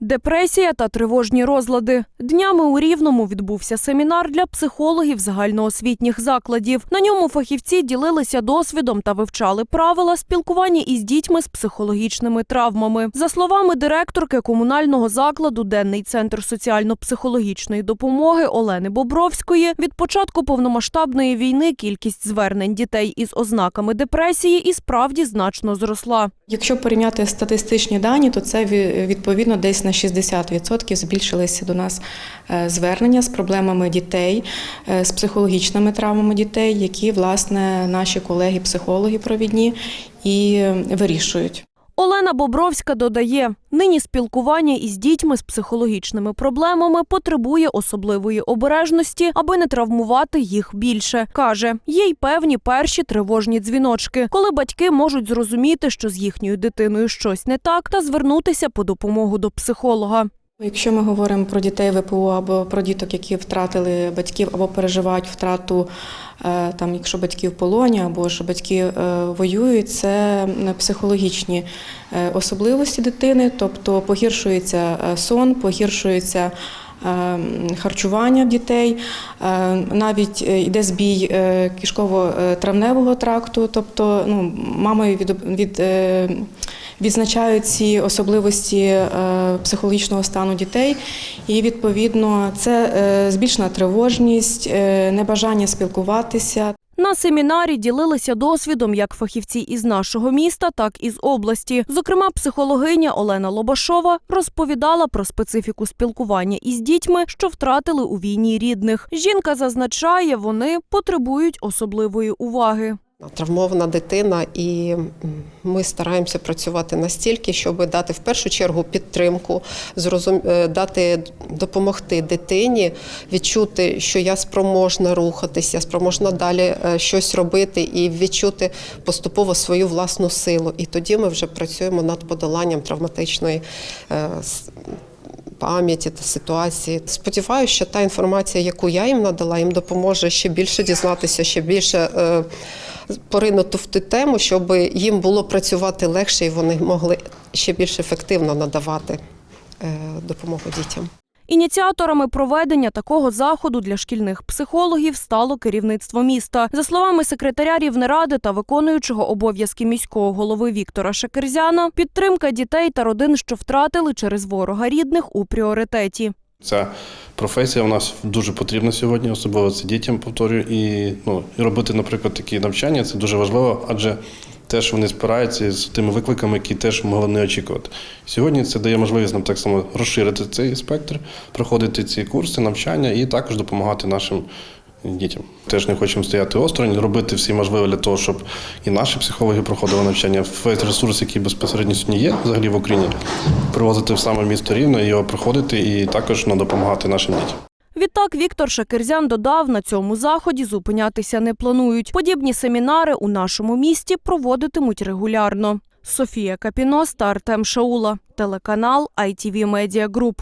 Депресія та тривожні розлади. Днями у Рівному відбувся семінар для психологів загальноосвітніх закладів. На ньому фахівці ділилися досвідом та вивчали правила спілкування із дітьми з психологічними травмами. За словами директорки комунального закладу Денний центр соціально-психологічної допомоги Олени Бобровської, від початку повномасштабної війни кількість звернень дітей із ознаками депресії і справді значно зросла. Якщо порівняти статистичні дані, то це ві- відповідно десь на 60% збільшилися до нас е, звернення з проблемами дітей, е, з психологічними травмами дітей, які власне наші колеги-психологи провідні і вирішують. Олена Бобровська додає, нині спілкування із дітьми з психологічними проблемами потребує особливої обережності, аби не травмувати їх більше. Каже, є й певні перші тривожні дзвіночки, коли батьки можуть зрозуміти, що з їхньою дитиною щось не так, та звернутися по допомогу до психолога. Якщо ми говоримо про дітей ВПО або про діток, які втратили батьків або переживають втрату, е, там, якщо батьки в полоні або ж батьки е, воюють, це психологічні е, особливості дитини, тобто погіршується сон, погіршується. Харчування дітей, навіть йде збій кишково-травневого тракту, тобто ну, мамою від, від відзначають ці особливості е, психологічного стану дітей, і відповідно це е, збільшена тривожність, е, небажання спілкуватися. На семінарі ділилися досвідом як фахівці із нашого міста, так і з області. Зокрема, психологиня Олена Лобашова розповідала про специфіку спілкування із дітьми, що втратили у війні рідних. Жінка зазначає, вони потребують особливої уваги. Травмована дитина, і ми стараємося працювати настільки, щоб дати в першу чергу підтримку, зрозум... е, дати допомогти дитині відчути, що я спроможна рухатися, спроможна далі е, щось робити і відчути поступово свою власну силу. І тоді ми вже працюємо над подоланням травматичної. е, Пам'яті та ситуації. Сподіваюся, що та інформація, яку я їм надала, їм допоможе ще більше дізнатися, ще більше е, поринути в ту тему, щоб їм було працювати легше і вони могли ще більш ефективно надавати е, допомогу дітям. Ініціаторами проведення такого заходу для шкільних психологів стало керівництво міста. За словами секретаря Рівнеради та виконуючого обов'язки міського голови Віктора Шекерзяна, підтримка дітей та родин, що втратили через ворога рідних, у пріоритеті. Ця професія у нас дуже потрібна сьогодні, особливо це дітям повторюю. І ну і робити, наприклад, такі навчання це дуже важливо, адже теж вони спираються з тими викликами, які теж могли не очікувати. Сьогодні це дає можливість нам так само розширити цей спектр, проходити ці курси, навчання і також допомагати нашим. Дітям теж не хочемо стояти осторонь, робити всі можливе для того, щоб і наші психологи проходили навчання. Весь ресурс, який безпосередньо сьогодні є взагалі в Україні, привозити в саме місто рівно, його приходити і також ну, допомагати нашим дітям. Відтак Віктор Шакерзян додав, на цьому заході зупинятися не планують. Подібні семінари у нашому місті проводитимуть регулярно. Софія Капіноста Артем Шаула, телеканал ITV Media Group.